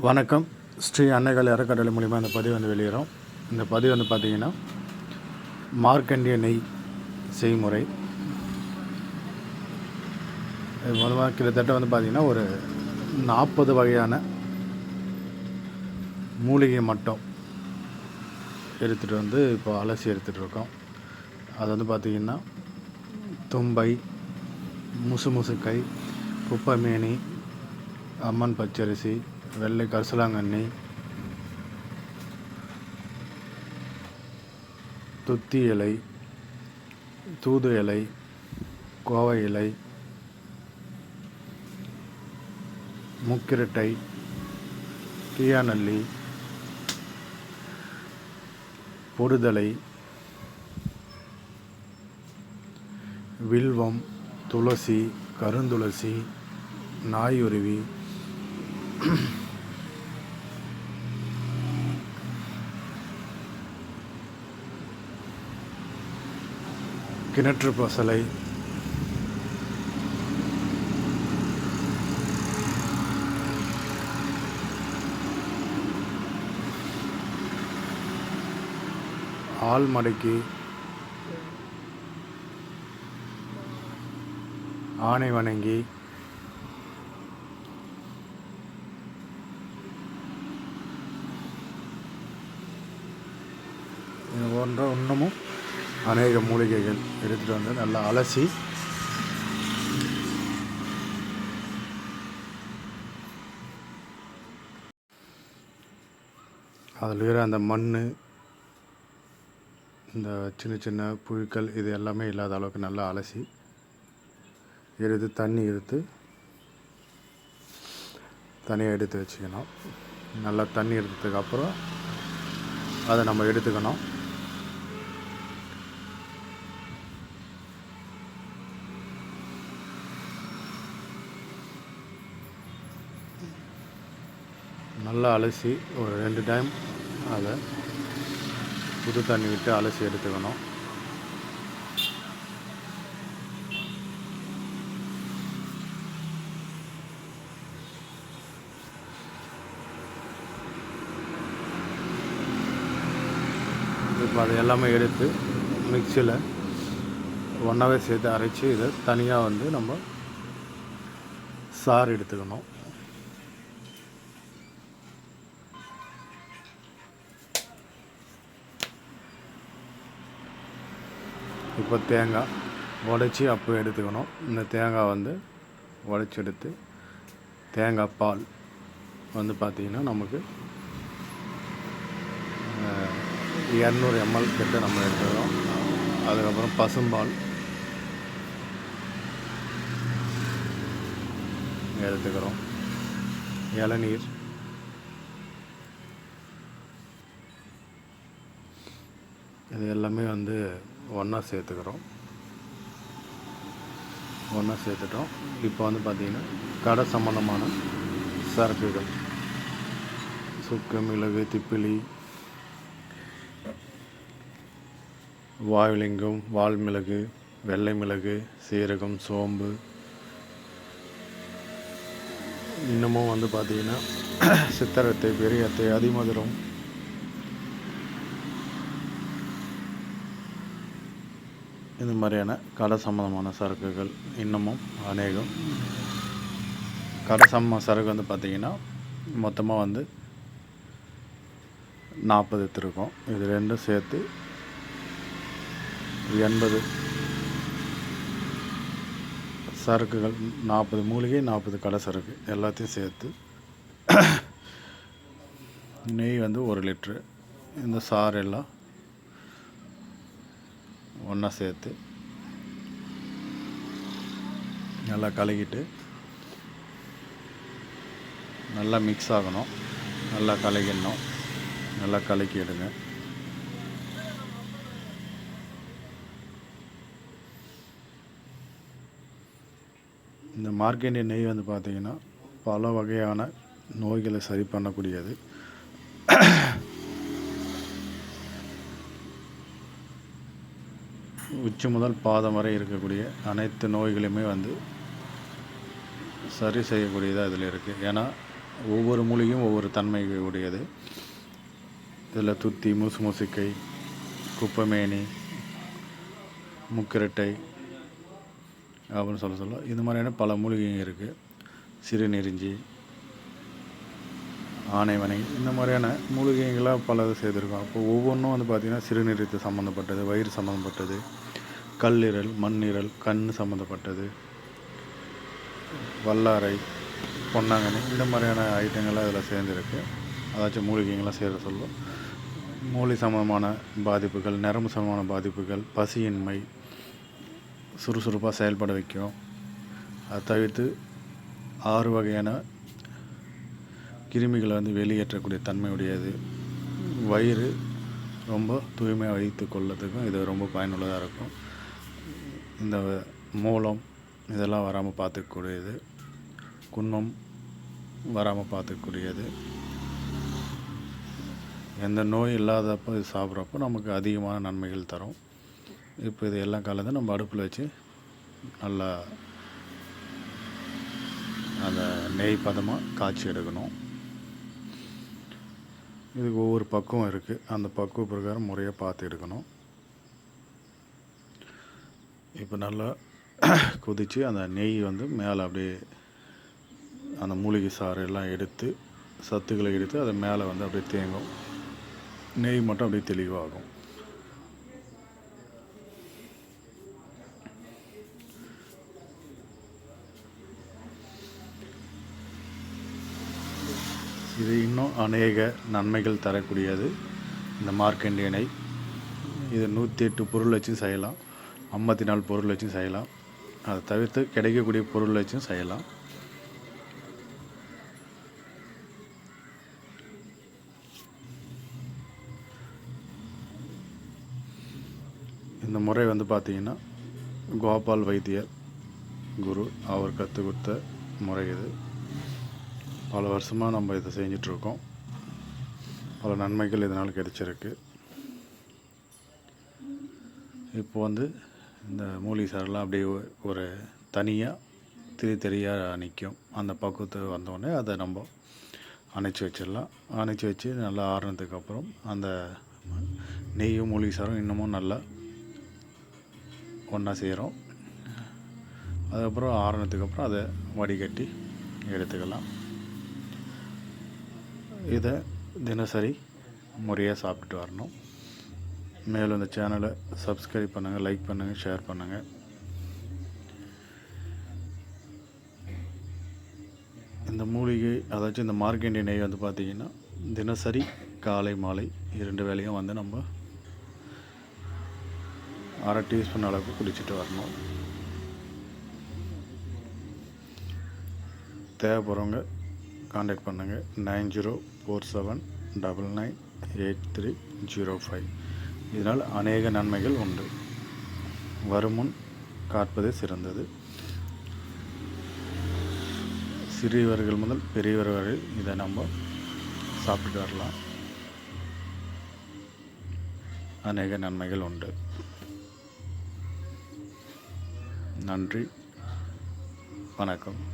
வணக்கம். ஸ்ரீ அன்னைகள் அறக்கட்டளை மூலிமா இந்த பதிவு வந்து வெளியிடும் இந்த பதிவு வந்து பார்த்தீங்கன்னா மார்க்கண்டிய நெய் செய்முறை. இது கிட்டத்தட்ட வந்து பார்த்திங்கன்னா ஒரு நாற்பது வகையான மூலிகை மட்டும் எடுத்துகிட்டு வந்து இப்போ அலசி எடுத்துகிட்டு இருக்கோம் அது வந்து பார்த்திங்கன்னா தும்பை முசு முசுக்கை குப்பமேனி அம்மன் பச்சரிசி வெள்ளை கரிசலாங்கண்ணி துத்தி இலை தூது இலை கோவை இலை முக்கிரட்டை தீயாநல்லி பொடுதலை வில்வம் துளசி கருந்துளசி நாயுருவி கிணற்று பசலை. ஆள் மடக்கி. ஆணை வணங்கி. போன்ற இன்னமும் அநேக மூலிகைகள் எடுத்துகிட்டு வந்து நல்லா அலசி அதில் இருக்கிற அந்த மண் இந்த சின்ன சின்ன புழுக்கள் இது எல்லாமே இல்லாத அளவுக்கு நல்லா அலசி எடுத்து தண்ணி எடுத்து தனியாக எடுத்து வச்சுக்கணும். நல்லா தண்ணி எடுத்ததுக்கப்புறம் அதை நம்ம எடுத்துக்கணும். நல்லா அலசி ஒரு ரெண்டு டைம் அதை புது தண்ணி விட்டு அலசி எடுத்துக்கணும். இப்போ அதை எல்லாமே எடுத்து மிக்சியில் ஒன்றாவே சேர்த்து அரைச்சி இதை தனியாக வந்து நம்ம சாறு எடுத்துக்கணும். இப்போ தேங்காய் உடச்சி அப்போ எடுத்துக்கணும். இந்த தேங்காய் வந்து உடச்சி எடுத்து தேங்காய் பால் வந்து பார்த்திங்கன்னா நமக்கு இரநூறு எம்எல் கிட்ட நம்ம எடுத்துக்கிறோம். அதுக்கப்புறம் பசும்பால் எடுத்துக்கிறோம். இளநீர். இது எல்லாமே வந்து ஒன்றா சேர்த்துக்கிறோம். ஒன்றா சேர்த்துட்டோம். இப்போ வந்து பார்த்திங்கன்னா கடை சம்மந்தமான சரக்குகள். சுக்கு மிளகு திப்பிலி வாயுலிங்கம் வால் மிளகு வெள்ளை மிளகு சீரகம் சோம்பு. இன்னமும் வந்து பார்த்திங்கன்னா சித்தரத்தை பெரியத்தை அதிமதுரம் இந்த மாதிரியான கடை சம்மந்தமான சரக்குகள் இன்னமும் அநேகம். கடை சம்ம சரக்கு வந்து பார்த்திங்கன்னா மொத்தமாக வந்து நாற்பது எடுத்துருக்கோம். இது ரெண்டும் சேர்த்து எண்பது சரக்குகள் நாற்பது மூலிகை நாற்பது கடை சரக்கு எல்லாத்தையும் சேர்த்து நெய் வந்து ஒரு லிட்ரு இந்த சாறு எல்லாம் ஒன்றா சேர்த்து நல்லா கலக்கிட்டு நல்லா மிக்ஸ் ஆகணும். நல்லா கலக்கிடணும் நல்லா கலக்கி எடுங்க. இந்த மார்க்கெண்டிய நெய் வந்து பார்த்திங்கன்னா பல வகையான நோய்களை சரி பண்ணக்கூடியது. உச்சி முதல் பாதம் வரை இருக்கக்கூடிய அனைத்து நோய்களையுமே வந்து சரி செய்யக்கூடியதாக இதில் இருக்குது ஏன்னா ஒவ்வொரு மூலிகையும் ஒவ்வொரு தன்மை உடையது. இதில் துத்தி மூசு மூசிக்கை குப்பைமேனி முக்கிரட்டை அப்படின்னு சொல்ல சொல்ல இது மாதிரியான பல மூலிகையும் இருக்குது சிறுநெறிஞ்சி ஆனைவனை இந்த மாதிரியான மூலிகைகளாக பல இது செய்திருக்கோம். அப்போ ஒவ்வொன்றும் வந்து பார்த்திங்கன்னா சிறுநீரத்து சம்மந்தப்பட்டது வயிறு சம்மந்தப்பட்டது கல்லீரல் மண்ணீரல் கண் சம்மந்தப்பட்டது வல்லாரை பொன்னாங்கண்ணி இந்த மாதிரியான ஐட்டங்கள்லாம் இதில் சேர்ந்துருக்கு. அதாச்சும் மூலிகைங்களாம் சேர சொல்லும். மூளை சம்பந்தமான பாதிப்புகள் நரம்பு சம்பந்தமான பாதிப்புகள் பசியின்மை சுறுசுறுப்பாக செயல்பட வைக்கும். அதை தவிர்த்து ஆறு வகையான கிருமிகளை வந்து வெளியேற்றக்கூடிய தன்மையுடையது. வயிறு ரொம்ப தூய்மையாக வைத்து கொள்ளறதுக்கும் இது ரொம்ப பயனுள்ளதாக இருக்கும். இந்த மூலம் இதெல்லாம் வராமல் பார்த்துக்கக்கூடியது. குன்மம் வராமல் பார்த்துக்கக்கூடியது. எந்த நோய் இல்லாதப்போ இது சாப்பிட்றப்போ நமக்கு அதிகமான நன்மைகள் தரும். இப்போ இது எல்லாம் கலந்து நம்ம அடுப்பில் வச்சு நல்லா அந்த நெய் பதமாக காய்ச்சி எடுக்கணும். இதுக்கு ஒவ்வொரு பக்குவம் இருக்குது அந்த பக்குவ பிரகாரம் முறையாக பார்த்து எடுக்கணும். இப்போ நல்லா கொதித்து அந்த நெய் வந்து மேலே அப்படியே அந்த மூலிகை சாறு எல்லாம் எடுத்து சத்துக்களை எடுத்து அதை மேலே வந்து அப்படியே தேங்கும். நெய் மட்டும் அப்படியே தெளிவாகும். இது இன்னும் அநேக நன்மைகள் தரக்கூடியது. இந்த மார்க்கண்டியனை இது நூற்றி எட்டு பொருள் வச்சும் செய்யலாம். ஐம்பத்தி நாலு பொருள் வச்சும் செய்யலாம். அதை தவிர்த்து கிடைக்கக்கூடிய பொருள் வச்சும் செய்யலாம். இந்த முறை வந்து பார்த்திங்கன்னா கோபால் வைத்தியர் குரு அவர் கற்றுக் கொடுத்த முறை இது. பல வருஷமாக நம்ம இதை செஞ்சிட்ருக்கோம். பல நன்மைகள் இதனால் கிடைச்சிருக்கு. இப்போ வந்து இந்த மூலிகை சாரெல்லாம் அப்படியே ஒரு தனியாக திரி தெரியாக நிற்கும் அந்த பக்குவத்தை வந்தோடனே அதை நம்ம அணைச்சி வச்சிடலாம். அணைச்சி வச்சு நல்லா ஆறுனதுக்கு அப்புறம் அந்த நெய்யும் மூலிகை சாரும் இன்னமும் நல்லா ஒன்றா செய்கிறோம் அதுக்கப்புறம் ஆறுனதுக்கப்புறம் அதை வடிகட்டி எடுத்துக்கலாம். இதை தினசரி முறையாக சாப்பிட்டு வரணும். மேலும் இந்த சேனலை சப்ஸ்கிரைப் பண்ணுங்கள் லைக் பண்ணுங்கள் ஷேர் பண்ணுங்கள் இந்த மூலிகை அதாச்சும் இந்த மார்க்கெண்டிய நெய் வந்து பார்த்திங்கன்னா தினசரி காலை மாலை இரண்டு வேளையும் வந்து நம்ம அரை டீஸ்பூன் அளவுக்கு குடிச்சிட்டு வரணும். தேவைப்படுறவங்க காண்டாக்ட் பண்ணுங்கள் nine zero four seven double nine eight three zero five. இதனால் அநேக நன்மைகள் உண்டு. வருமுன் காப்பதே சிறந்தது. சிறியவர்கள் முதல் பெரியவர் வரை இதை நம்ம சாப்பிட்டு வரலாம். அநேக நன்மைகள் உண்டு. நன்றி. வணக்கம்.